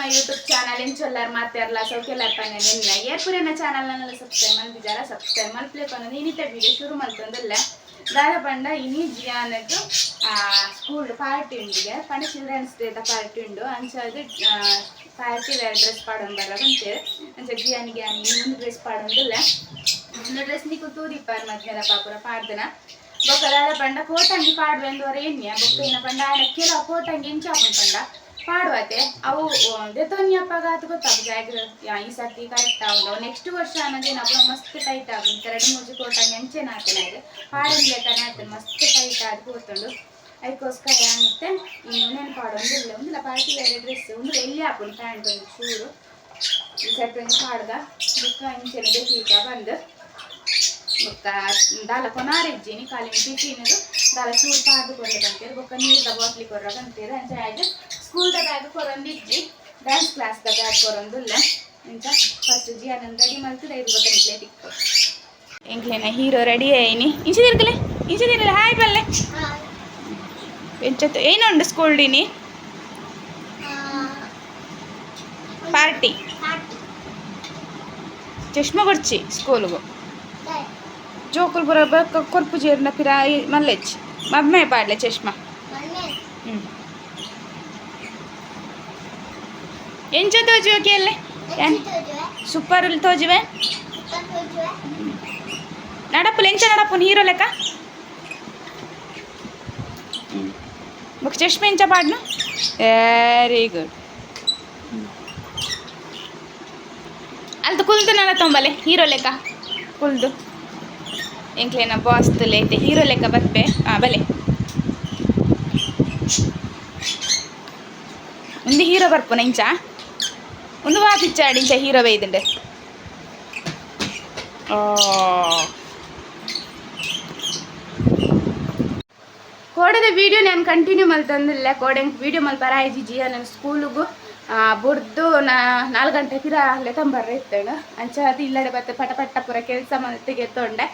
My YouTube channel ಎಂಚೊಲ್ಲಾರ್ ಮಾತಾಡಲ್ಲ ಸೌಖ್ಯಲ್ಲಾರ್ ಪನ್ನ ನಿನ್ನ ಏರ್ಪುರಿನ ಚಾನಲ್ ನನ್ನೆಲ್ಲ ಸಬ್ಸ್ಕ್ರೈಬ್ ಮಲ್ತಿದ್ದಾರ ಸಬ್ಸ್ಕ್ರೈಬ್ ಮಲ್ಪ್ಲೇಕು ಅನ್ನೋದು ಇನ್ನಿತ ವಿಡಿಯೋ ಶುರು ಮಾಡ್ತಂದಲ್ಲ ದಾದ ಪಂಡ ಇನಿ ಜಿಯಾನದ್ದು ಸ್ಕೂಲ್ ಪಾರ್ಟಿ ಉಂಡಿಗೆ ಪಂಡ ಚಿಲ್ಡ್ರನ್ಸ್ ಡೇದ ಪಾರ್ಟಿ ಉಂಡು. ಅಂಚದು ಪಾರ್ಟಿ ಡ್ರೆಸ್ ಪಾಡೋನ್ ಬರೋದು ಅಂತೇಳಿ ಅಂಚ ಜಿಯಾನಿಗೆ ಇನ್ನೊಂದು ಡ್ರೆಸ್ ಪಾಡೋದಿಲ್ಲ ಒಂದು ಡ್ರೆಸ್ ನೀಕು ತೂದಿಪ್ಪಾರ ಮಧ್ಯಾಹ್ನ ಪಾಪುರ ಪಾಡ್ದನ. ಬೊಕ್ಕದಾದ ಪಂಡ ಕೋಟಂಗಿ ಪಾಡುವೆಂದವರ ಎಣ್ಣೆ ಬೊಕ್ಕ ಪಂಡ ಆಯ್ನ ಕೆಲವು ಕೋಟಂಗಿ ಇಂಚಾಪುನ್ ಪಂಡ? ಪಾಡುವತೆ ಅವು ದೆತೊನ್ಯಪ್ಪಗಾತ ಗೊತ್ತಾಗ ಜಾಗ್ರ ಈ ಸರ್ತಿ ಕರೆಕ್ಟ್ ಆಗುಂಡು ನೆಕ್ಸ್ಟ್ ವರ್ಷ ಅನ್ನೋದೇನಪ್ಪ ಮಸ್ತ್ ಟೈಟ್ ಆಗುಂಡು ಎರಡು ಮೂಜಿ ಕೋಟಂಗಿ ಅಂಚೆನ ಹಾಕಿನಾಗ ಪಾಡನ್ ಬೇಕಾನೆ ಆಗ್ತದೆ ಮಸ್ತ್ ಟೈಟ್ ಆಗಿ ಕೂತುಂಡು ಅದಕ್ಕೋಸ್ಕರ ಏನಿತ್ತೆ ಇನ್ನು ನೆನಪು ಪಾಡೊಂದು ಇಲ್ಲ ಒಂದಿಲ್ಲ ಪಾರ್ಟಿ ವೇರೆ ಡ್ರೆಸ್ ಒಂದು ಎಲ್ಲಿ ಹಾಕೊಂಡು ಪ್ಯಾಂಟ್ ಒಂದು ಚೂರು ಈ ಸರ್ತಿ ಒಂದು ಪಾಡ್ದ ಬುಕ್ಕ ಇಂಚೆನ ಬೇಕೀಗ ಬಂದು ಬೊಕ್ಕ ದಾಲ ಕೊನಾರಿಜ್ಜಿನಿ ಕಾಲಿನ ಟಿಫಿನದು ದಾಲ ಚೂರು ಪಾಡ್ದು ಕೊಂಡೆ ಬಂತೇಳಿ ಬೊಕ್ಕ ನೀರ್ದ ಬಾಟ್ಲಿ ಕೊರ್ರ ಬಂತೇಳಿ ಅಂಚೆ ಆಯ್ತು ಸ್ಕೂಲ್ದ ಬ್ಯಾಗ್ ಕೊರೊಂದಿಜ್ಜಿ ಡ್ಯಾನ್ಸ್ ಕ್ಲಾಸ್ದ ಬ್ಯಾಗ್ ಕೊರೊಂದುಲ್ಲ ಇಂಚ ಫಸ್ಟ್ ಜಿ ಅದನ್ನು ರೆಡಿ ಮಾಡ್ತಿದ್ದೆ ಐದು ಬತ್ತನಿಕ್ಲೆ ತಿಕ್ಕು ಎಂಕ್ಲೇನ ಹೀರೋ ರೆಡಿ ಆಯ್ನಿ ಇಂಚೆ ತಿರ್ಗಲೆ ಇಂಚೆ ತಿರ್ಗಲೆ ಹಾಯ್ ಬಲ್ಲೆ ಎಂಚತ್ತು ಏನುಂಡು ಸ್ಕೂಲ್ ಡಿನಿ ಪಾರ್ಟಿ ಚಷ್ಮಾ ಕೊಡ್ಚಿ ಸ್ಕೂಲ್ಗು ಜೋಕುಲ್ ಬರ ಕೊರ್ಪು ಜೀರ್ನ ಪಿರ ಮಲ್ಲೆಚ್ಚಿ ಮಮ್ಮೆ ಪಾಡ್ಲೆ ಚಷ್ಮಾ ಎಂಚ ತೋಜುವ ಕೇಳೆ ಸೂಪರ್ ತೋಜುವೆ. ನಡಪ್ಪು ಎಂಚ ನಡಪ್ಪು ಹೀರೋ ಲೆಕ್ಕ? ಬುಕ್ ಚಷ್ಮೆ ಎಂಚ ಪಾಡ್ನು? ವೆರಿ ಗುಡ್ ಅಲ್ತು ಕುಲ್ದು ನಡ ತೊಂಬಲೆ ಹೀರೋ ಲೆಕ್ಕ? ಕುಲ್ದು. ಎಂಕ್ಲೇನ ಬಾಸ್ ತುಲೈತೆ ಹೀರೋ ಲೆಕ್ಕ ಬತ್ತೆ ಹಾಂ ಬಲೆ. ಒಂದು ಹೀರೋ ಬರ್ಪುನ ಒಂದು ಇಂಚ ಹೀರೋ ಬೈದುಂಡೆ ಓ ಕೋಡೆದ ವಿಡಿಯೋ ನಾನು ಕಂಟಿನ್ಯೂ ಮಲ್ತಂದಿಲ್ಲ ಕೋಡೆ ವಿಡಿಯೋ ಮಲ್ಪರ ಇದ್ದೀಜಿ ನನ್ನ ಸ್ಕೂಲಿಗೂ ಬುಡ್ದು ನಾ ನಾಲ್ಕು ಗಂಟೆ ತಿರ ಅಲ್ಲೇ ತಂಬರ್ರೆ ಇತ್ತೇಳು ಅಂಚ ಅದು ಇಲ್ಲಡೆ ಬತ್ತೆ ಪಟ ಪಟ್ಟ ಪೂರ ಕೆಲಸ ಮಲ್ತಿಗೆ ಎತ್ತೊಂಡೆ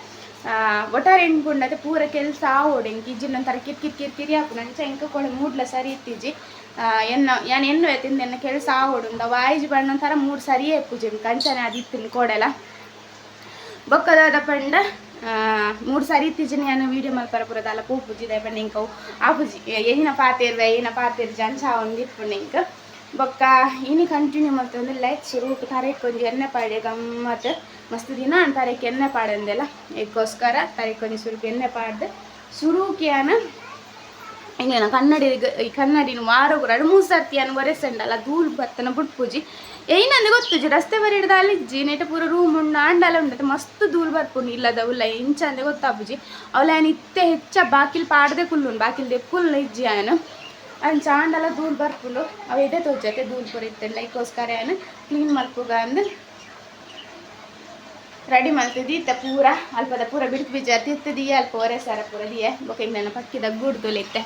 ಒಟ್ಟಾರೆ ಎಣ್ಕೊಂಡದೆ ಪೂರ ಕೆಲಸ ಆವೋಡು ಎಂಕ್ ಇಜ್ಜಿ ಒಂಥರ ಕಿರ್ ಕಿರ್ ಕಿರ್ ಕಿರಿ ಹಾಕು. ನಂಚ ಎಂಕ ಕೊಳೆ ಮೂಡ್ಲ ಸರಿ ಇತ್ತಿಜಿ ಎನ್ನ, ಯಾನ್ ಎನ್ನು ಎತ್ತಿಂದ ಎನ್ನ ಕೆಲಸ ಆವೋಡು. ಅಂದ ವಾಯಿಜಿ ಮೂಡ್ ಸರಿಯೇ ಎಪ್ಪುಜಿ ಕಂಚನೆ ಅದಿತ್ತಿನ ಕೋಡೆಲ್ಲ ಬೊಕ್ಕದಾದ ಪಂಡ ಮೂರು ಸಾರಿ ಇತ್ತೀಚಿನ ನಾನು ವೀಡಿಯೋ ಮಲ್ಪರ ಪುರದ ಅಲ್ಲ ಪೂ ಪೂಜಿದೆ ಪಂಡ ಆ ಆಪುಜಿ. ಏನ ಪಾತಿರ್ವೆ ಏನ ಪಾತೇರ್ ಜಂಚ ಒಂದು ಇಪ್ಪುಂಡು ಇಂಕ ಬೊಕ್ಕ, ಇನಿ ಕಂಟಿನ್ಯೂ ಮಾಡ್ತಂದ್ರೆ ಲೈಕ್ ಶುರು ತರಕ್ಕೆ ಒಂದು ಎಣ್ಣೆ ಪಾಡೆ ಗಮ್ಮತ್ ಮಸ್ತ್ ದಿನ ತಾರೀಕು ಎಣ್ಣೆ ಪಾಡಂದೆಲ್ಲ ಇದಕ್ಕೋಸ್ಕರ ತರಕ್ಕೆ ಒಂದು ಸ್ವಲ್ಪ ಎಣ್ಣೆ ಪಾಡ್ದು ಶುರುಕ್ಕೆ ಅನ ಹಿಂಗೇನ ಕನ್ನಡಿ ಈ ಕನ್ನಡಿನ ವಾರ ಎರಡು ಮೂರು ಸರ್ತಿ ಅನ್ನು ಒರೆಸಂಡಲ್ಲ ಧೂಳು ಬತ್ತನ ಬುಟ್ಪುಜಿ ಏನಂದ್ರೆ ಗೊತ್ತುಜಿ ರಸ್ತೆ ಬರಿ ಹಿಡ್ದು ಅಲ್ಲಿಜ್ಜಿ ನೆಟ ಪೂರ ರೂಮ್ ಉಂಡು, ಆಂಡಲ ಉಂಡತೆ ಮಸ್ತ್ ಧೂಳು ಬರ್ಪುಂಡು, ಇಲ್ಲದ ಉಲ್ಲ, ಇಂಚ ಅಂದ್ರೆ ಗೊತ್ತಾಪುಜಿ ಅವಳ ಏನು ಇತ್ತೆ ಹೆಚ್ಚ ಬಾಕಿಲ್ ಪಾಡ್ದೆ ಕುಲ್ಲುಂಡು ಬಾಕಿಲ್ ದೆಪ್ಪುಲ್ಲ ಇಜ್ಜಿ ಆಯನ. ಅಂಚ ಆಂಡಲ ಧೂಲ್ ಬರ್ಪುಂಡು ಅವು ಎದೆ ತೋಜತೆ ಧೂಲ್ ಪೂರ ಲೈಕೋಸ್ಕರ ಏನು? ಕ್ಲೀನ್ ಮಲ್ಪುಗ ಅಂದು ರೆಡಿ ಮಾಡ್ತಿದ್ದಿ ಇತ್ತ ಪೂರ ಅಲ್ಪದ ಪೂರ ಬಿಡ್ತು ಬೀಜ ತಿತ್ತದಿಯೇ ಅಲ್ಪ ಒರೆ ಸಾರ ಪೂರ ದಿಯೆ? ಬೊಕ್ಕ ನನ್ನ ಪಕ್ಕಿದ ಗೂಡು ತೊಲಿತ್ತೆ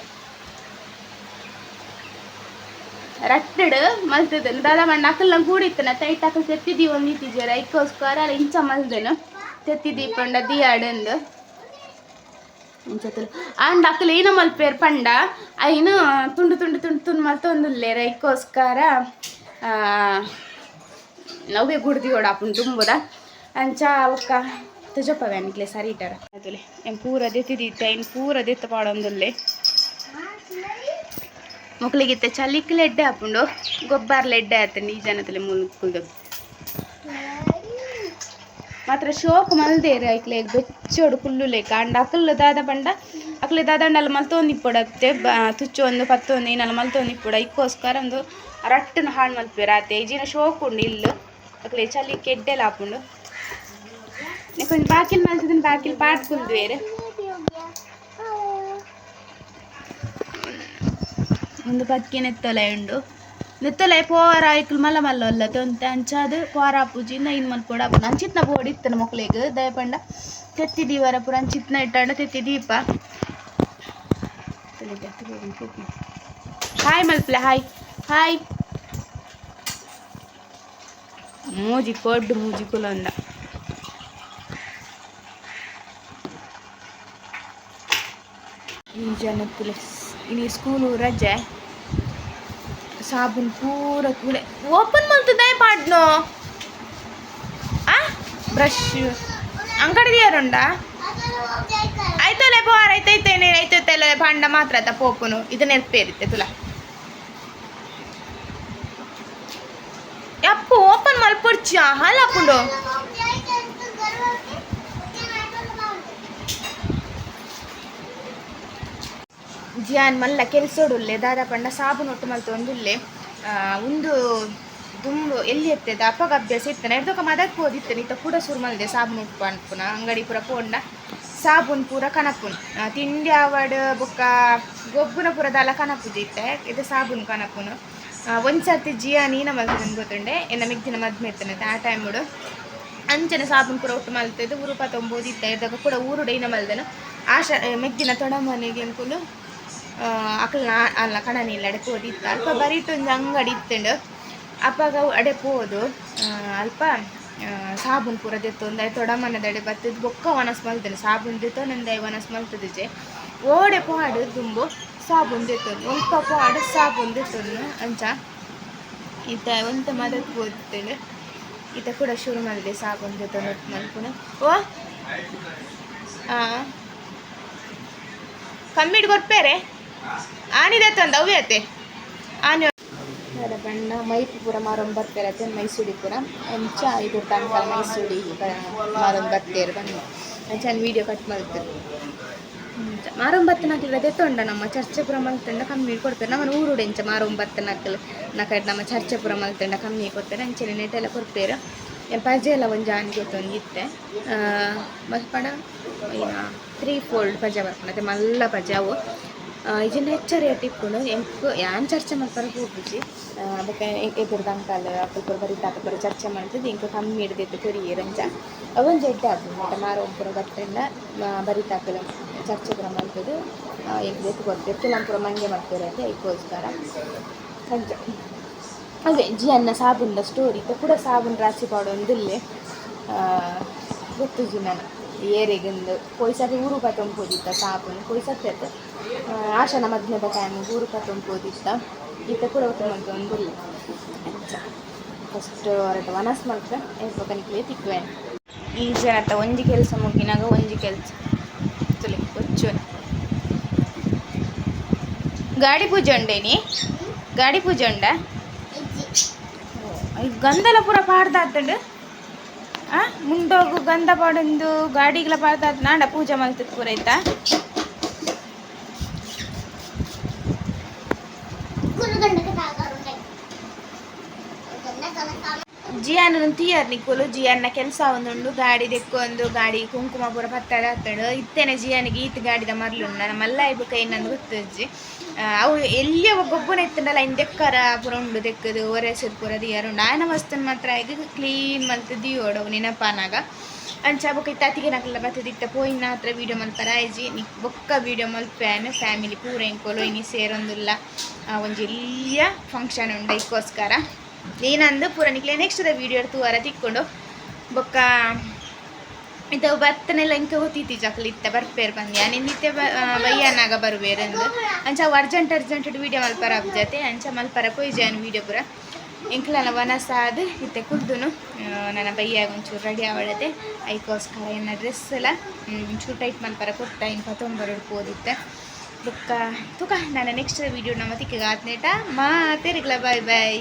ರಟ್ಟಡ್ ಮಲ್ತದನು ದಾದ ಮಣ್ಣ ಅಕ್ಕಲ್ ನಂಗೆ ಕೂಡಿತ್ತನ ತೈಟ್ ಅಕ್ಕಲ್ ತೆತ್ತಿದಿ ಒಂದು ಇತ್ತಿದ್ದೀರ ಐಕೋಸ್ಕರ ಇಂಚ ಮಲ್ದನು? ತೆತ್ತಿದಿ ಪಂಡ ದಿಯಾಡಂದು ಇಂಚತಲು ಅಂಡ್ ಅಕ್ಕಲ್ ಏನೋ ಮಲ್ಪೇರ್ ಪಂಡ. ಐನು ತುಂಡು ತುಂಡು ತುಂಡು ತುಂಡು ಮಲ್ತ ಒಂದುಲ್ಲೇರ ಇದಕ್ಕೋಸ್ಕರ ನವ್ವೆ ಗುಡ್ದಿ ಓಡಾಪುಂಡು ತುಂಬುದ. ಅಂಚ ಅವಕ್ಕ ತಜಪ್ಪವೆ ಅನ್ಕ್ಲೆ ಸರಿ ಇಟ್ಟಾರ. ಅದುಲೆ ಏನು ಪೂರ ದೆತ್ತಿದಿತ್ತ ಏನು ಪೂರ ದೆತ್ತ ಪಾಡೊಂದುಲ್ಲೆ ಮಕ್ಕಳಿಗಿತ್ತೆ ಚಲಿಕ್ಲೆ ಲೆಡ್ಡೆ ಹಾಪುಂಡು ಗೊಬ್ಬರ ಲೆಡ್ಡೆ ಆತಂಡಿ ಈ ಜನತಲೆ ಮುಲ್ಕುಲ್ದು ಮಾತ್ರ ಶೋಕು ಮಲ್ದೇರು ಐಕ್ಲೆ ಬೆಚ್ಚೋಡು ಕುಲ್ಲು ಲೆಕ್ಕ ಅಂಡ ಅಕ್ಕಲ್ಲು ದಾದ ಪಂಡ, ಅಕ್ಲೆ ದಾದಂಡಲ್ಲ ಮಲ್ತೊಂದು ಇಪ್ಪಡತ್ತೆ ಬ, ತುಚ್ಚು ಒಂದು, ಪತ್ತು ಒಂದು ಏನಲ್ಲ ಮಲ್ತೊಂದು ಇಪ್ಪಡ ಇಕ್ಕೋಸ್ಕರ ಒಂದು ರಟ್ಟನ ಹಾಳು ಮಲ್ಪೇರ ಆತೆ ಈಜಿನ ಶೋಕ್ ಉಂಡು ಇಲ್ಲು. ಅಕ್ಲೆ ಚಳಿ ಎಡ್ಡೆಲ್ಲ ಹಾಕೊಂಡು ಕೊಂಚ ಬಾಕಿಲ್ ಮಲ್ತಿದ್ದನ್ನು ಬಾಕಿಲ್ ಪಾಟ್ ಬೇರೆ ಒಂದು ಪಕ್ಕಿ ತೊಲೆ ಉಂಡು. ನೆತ್ತಲೆ ಪೋವರ ಐಕ್ಲು ಮಲ್ಲ ಮಲ್ಲ ಅಲ್ಲ ತೊಂತೆ ಅಂಚಾದು ಪೋರ ಪೂಜಿಂದ ಇನ್ ಮಲ್ಪೊಡ ಅಂಚಿತ್ನ ಬೋಡಿ ಇತ್ತನ ಮಕ್ಳಿಗೆ, ದಯಪಂಡ. ತೆತ್ತಿದೀವರ ಪುರ ಅಂಚಿತ್ನ ಇಟ್ಟಾಂಡ ತೆತ್ತಿ ದೀಪ. ಹಾಯ್ ಮಲ್ಪಲೆ ಹಾಯ್. ಹಾಯ್. ಮೂಜಿ ಕೊಡ್ಡು, ಮೂಜಿ ಕುಲಂದ. ಈ ಜನಕ್ಕೆ ಇಲ್ಲಿ ಸ್ಕೂಲು ರಜೆ. ಸಾಬೂನ್ ಪೂರ ಕೂಡೆ ಓಪನ್ ಮಾಡ್ತದೆ ಪಾಡ್ನು ಆ? ಬ್ರಷ್ ಅಂಗಡಿ ಯಾರುಂಡ ಆಯ್ತಲ್ಲ ಪೋರ್ ಆಯ್ತೈತೇನೆ ಆಯ್ತೈತಲ್ಲ ಪಾಂಡ ಮಾತ್ರ ಆಯ್ತಾ ಪೋಪುನು. ಇದು ನೆನಪೇರಿತ್ತೆ ತುಲ. ಯಪ್ಪು ಓಪನ್ ಮಲ್ಪೊಡ್ಚಿ ಹಾಲು ಹಾಕೊಂಡು. ಜಿಯಾನ್ ಮಲ್ಲ ಕೆಲ್ಸೋಡುಲ್ಲೆ, ದಾದ ಪಂಡ ಸಾಬು ಒಟ್ಟು ಮಲ್ತೊಂದುಲ್ಲೆ ಒಂದು ದುಂಬು ಎಲ್ಲಿ ಎತ್ತದ? ಅಪ್ಪಗ ಅಭ್ಯಾಸ ಇತ್ತಾನೆ? ಎಡ್ದೊಕ ಮದಕ್ ಓದಿತ್ತೆ ಇತ್ತ ಪೂರ ಸುರು ಮಲ್ದೆ ಸಾಬು ನೊಟ್ಟು ಅಂಗಡಿ ಪೂರ ಪೋಂಡ ಸಾಬೂನ್ ಪೂರ ಕನಪುನ್. ತಿಂಡಿ ಆವಡ್ ಬೊಕ್ಕ ಗೊಬ್ಬುನ ಪೂರ ದಾಲ ಕನಪುಜಿ ಇತ್ತೆ. ಇದು ಸಾಬೂನ್ ಕನಪುನು. ಒಂದ್ಸರ್ತಿ ಒಂದ್ ಸರ್ತಿ ಜಿಯಾ ನೀನ ಮಲ್ತದೆ ಗೊತ್ತುಂಡೆ? ಎನ್ನ ಮಿಗ್ದಿನ ಮದ್ಮೆ ಇತ್ತನೆ ಆ ಟೈಮುಡು ಅಂಚನೆ ಸಾಬೂನ್ ಪೂರ ಒಟ್ಟು ಮಲ್ತದ್ದು ಉರುಪ ತೊಂಬೋದಿತ್ತ ಇದ್ದಾಗ ಕೂಡ ಊರು ಡೈನ ಮಲ್ದನು. ಆಶಾ ಮೆಗ್ಗಿನ ತೊಡ ಮನೆಗೆ ಅನ್ಕೊಂಡು ಅಕ್ಕಲ್ನ ಅಲ್ಲ ಕಣನಿ ಇಲ್ಲ ಅಡೆ ಪೋದಿತ್ತ. ಅಲ್ಪ ಬರೀತೊಂದು ಅಂಗಡಿ ಇತ್ತಂಡು. ಅಪ್ಪಾಗ ಅಡೆ ಪೋದು. ಅಲ್ಪ ಸಾಬೂನ್ ಪೂರ ದೆತ್ತೊಂದು ತೊಡ ಮನದಡೆ ಬತ್ತದ. ಬೊಕ್ಕ ಒನಸ್ ಮಲ್ತನೆ ಸಾಬೂನ್ ದೆತ್ತೋ ನಂದೆ ಒನಸ್ ಮಲ್ತದಿಜೆ ಓಡೆ ಪಾಡು ದುಂಬು, ಸಾಬೂನ್ ದೆತ್ತೊಂದು ಒಲ್ಪ ಪಾಡು ಸಾಬೂನ್ ದೆತ್ತೊಂದು ಅಂಚ. ಇತ್ತ ಒಂತ ಮದತ್ ಪೋದಿತ್ತೇನೆ. ಈತ ಕೂಡ ಶುರು ಮಾಡಿದೆ ಸಾಬೂನ್ ಜೊತೆ ನೊಟ್ಟು ಓ! ಹಾಂ ಕಮ್ಮಿಡ್ ಕೊರ್ಪೇರೆ ಆನಿದೆ ತಂದ ಅವ್ಯತೆ ಆನೆ ಬೇಡ ಬಣ್ಣ ಮೈಪುರ ಪೂರ ಮಾರೊಂದು ಬರ್ತಾರೆ ಮೈಸೂಡಿ ಪೂರ ಎಂಚ ಇದು ತನಕ ಮೈಸೂಡಿ ಮಾರೊಂದು ಬರ್ತಾರೆ ಬನ್ನಿ ಅಂಚ ವೀಡಿಯೋ ಕಟ್ ಮಾಡ್ತಾರೆ ಮಾರೊಂಬತ್ತು ನಾಲ್ಕು ತೊಂಡ ನಮ್ಮ ಚರ್ಚೆಪುರ ಮಲ್ತಂಡ ಕಮ್ಮಿ ಕೊಡ್ತಾರೆ. ನಮ್ಮ ಊರುಡೆ ಎಂಚ ಮಾರೊಂಬತ್ತು ನಾಲ್ಕು ನಾಲ್ಕು ನಮ್ಮ ಚರ್ಚೆಪುರ ಮಲ್ತಂಡ ಕಮ್ಮಿ ಕೊಡ್ತಾರೆ. ಅಂಚನೆ ನೆಟ್ಟೆಲ್ಲ ಕೊಡ್ತಾರೆ. ಪಜೆ ಎಲ್ಲ ಒಂದು ಜಾನ್ ಗೊತ್ತೊಂದು ಇತ್ತೆ ಮತ್ತು ಪಡ ಏನ ತ್ರೀ ಫೋಲ್ಡ್ ಪಜೆ ಬರ್ಕೊಂಡು ಮಲ್ಲ ಪಜೆ ಅವು ಇದನ್ನ ಹೆಚ್ಚು ರೇಟ್ ಎಂಕ್, ಯಾನ್ ಚರ್ಚೆ ಮಾಡ್ತಾರೆ ಹೋಗ್ಬಿಸಿ ಅದಕ್ಕೆ ಎದುರು ಅಂಕಲ್ ಅಪ್ಪಲ್ಪುರ ಬರೀತಾ ಅಪ್ಪಲ್ಪುರ ಚರ್ಚೆ ಮಾಡ್ತಿದ್ದು ಇಂಕ ಕಮ್ಮಿ ಹಿಡ್ದಿತ್ತು ಕೊರಿಯರಂಚ ಅವೊಂದು ಜಡ್ಡೆ ಆಗ್ತದೆ ಮತ್ತೆ ಮಾರೋಪುರ ಬಟ್ಟೆಂಡ ಬರೀತಾಕಲ ಚರ್ಚೆ ಪುರ ಮಾಡ್ತದ್ದು ಎಂಕ್ ಎತ್ತು ಕೊಡ್ತೇವೆ ಕೆಲಂಪುರ ಮಂಗೆ ಮಾಡ್ತಾರೆ ಅಂತ ಇದಕ್ಕೋಸ್ಕರ ಅಂಚ ಅದೇ ಜಿ ಅನ್ನ ಸಾಬೂನ್ದ ಸ್ಟೋರಿ ಇತ್ತು. ಕೂಡ ಸಾಬೂನ್ ರಾಶಿ ಪಾಡೊಂದಿಲ್ಲೇ ಗೊತ್ತು ಜಿ ನಾನು ಏರಿಗೊಂದು. ಕೊಯ್ಸಕ್ಕೆ ಊರು ಪತ್ತೊಂಬೋದಿತ್ತ ಸಾಬೂನು. ಕೊಯ್ಸತ್ತೆ ಆಶನ ಮದ್ನೆದ ಟೈಮ್ ಊರು ಪತ್ತೊಂಬೋದಿತ್ತ ಈತ ಕೂಡ ಒಂದು ಒಂದಿಲ್ಲ. ಫಸ್ಟ್ ಅವರಿಗೆ ವನಸ್ ಮಾತ್ರ. ಎಷ್ಟು ಕನಿಕ್ಲೆ ತಿಕ್ಕುವೆ ಈ ಅಂತ ಒಂಜಿ ಕೆಲಸ ಮುಗಿನಾಗ ಒಂಜಿ ಕೆಲಸ. ತುಲಿ ಕೊಚ್ಚು ಗಾಡಿ ಪೂಜೆ ಉಂಡೇನಿ ಗಾಡಿ ಪೂಜೆ ಉಂಡ? ಗಂಧಲ ಪೂರ ಪಾಡ್ದಾತಂಡು? ಆ? ಮುಂಡೋಗು ಗಂಧ ಪಾಡೊಂದು ಗಾಡಿಗಳ ಪಾಡ್ದಾತ. ನಾಡ ಪೂಜೆ ಪೂರ ಜಿಯಾನ ತೀಯರ್ ನಿಕ್ಕೋಲು ಜಿಯನ್ನ ಕೆಲಸ ಒಂದುಂಡು ಗಾಡಿ ದೆಕ್ಕೊಂದು ಗಾಡಿ ಕುಂಕುಮ ಪೂರ ಪತ್ತಾಡ ಹತ್ತಡು. ಇತ್ತೇನೆ ಜಿಯಾನಿಗೆ ಈತ್ ಗಾಡಿದ ಮರ್ಲು ನನ್ನ ಮಲ್ಲ ಇಬ್ಬಕ ಇನ್ನೊಂದು ಗೊತ್ತಜ್ಜಿ. ಅವು ಎಲ್ಲಿಯ ಒಬ್ಬೊಬ್ಬನ ಎತ್ತಂಡಲ್ಲ. ಇನ್ನು ದೆಕ್ಕರ ಪೂರ ಉಂಡು ದೆಕ್ಕದು. ಒರೆಸದು ಪೂರ ದಿಯರು ಆಯನ ವಸ್ತುನ ಮಾತ್ರ ಈಗ ಕ್ಲೀನ್ ಮಲ್ತು ದಿಯೋಡು ನೆನಪಾನಾಗ ಅಂಚ ಬೊಕ್ಕ ಇತ್ತ ಅತಿಗೆ ನಕಲ್ಲ ಬತ್ತದಿತ್ತ ಪೋಯಿನ ಹತ್ರ ವೀಡಿಯೋ ಮಲ್ಪರ ನಿ ಬೊಕ್ಕ ವೀಡಿಯೋ ಮಲ್ಪೇನೆ ಫ್ಯಾಮಿಲಿ ಪೂರ ಇಂಕೋಲು ಇನಿ ಸೇರೊಂದುಲ್ಲ. ಒಂಜಿ ಎಲ್ಲಿಯ ಫಂಕ್ಷನ್ ಉಂಡು ಇದಕ್ಕೋಸ್ಕರ. ಏನಂದು ಪೂರ ನಿಕ್ಲೆ ನೆಕ್ಸ್ಟ್ ವೀಡಿಯೋ ತೂವರ ತಿಕ್ಕೊಂಡು ಬೊಕ್ಕ ಇದು ಬತ್ತನೆಲ್ಲ ಇಂಕ ಹೋತಿತ್ತು ಜಕ್ಲಿ ಇತ್ತ ಬರ್ಪೇರು ಬಂದ್ಯ ನಿನ್ನಿತ್ಯ ಬಯ್ಯನಾಗ ಬರ್ಬೇರಂದು ಅಂಚ ಅವು ಅರ್ಜೆಂಟ್ ಅರ್ಜೆಂಟ್ ವೀಡಿಯೋ ಮಲ್ಪರ ಜೊತೆ ಅಂಚ ಮಲ್ಪರ ಕೊಯ್ಜಾನು ವೀಡಿಯೋ ಪೂರ. ಎಂಕ್ಲನ ವನಸಾದ ಇತ್ತೆ ಕುಡ್ದುನು ನನ್ನ ಬಯ್ಯಾಗ ಒಂಚೂರು ರೆಡಿ ಆವಳದೆ ಐಕೋಸ್ಕರ ಏನ ಡ್ರೆಸ್ ಎಲ್ಲ ಒಂಚೂರು ಟೈಟ್ ಮಲ್ಪರ ಕೊಟ್ಟ ಇನ್ನು ಪತ್ತೊಂಬರಡು ಪೋದಿತ್ತೆ. ಬುಕ್ಕ. ತುಕ ನನ್ನ ನೆಕ್ಸ್ಟ್ ವೀಡಿಯೋ ನಮ್ಮ ತಿಕ್ಕಿಗೆ ಆತ್ನೇಟ ಮಾತೆರಿಗ್ಲ ಬಾಯ್ ಬಾಯ್.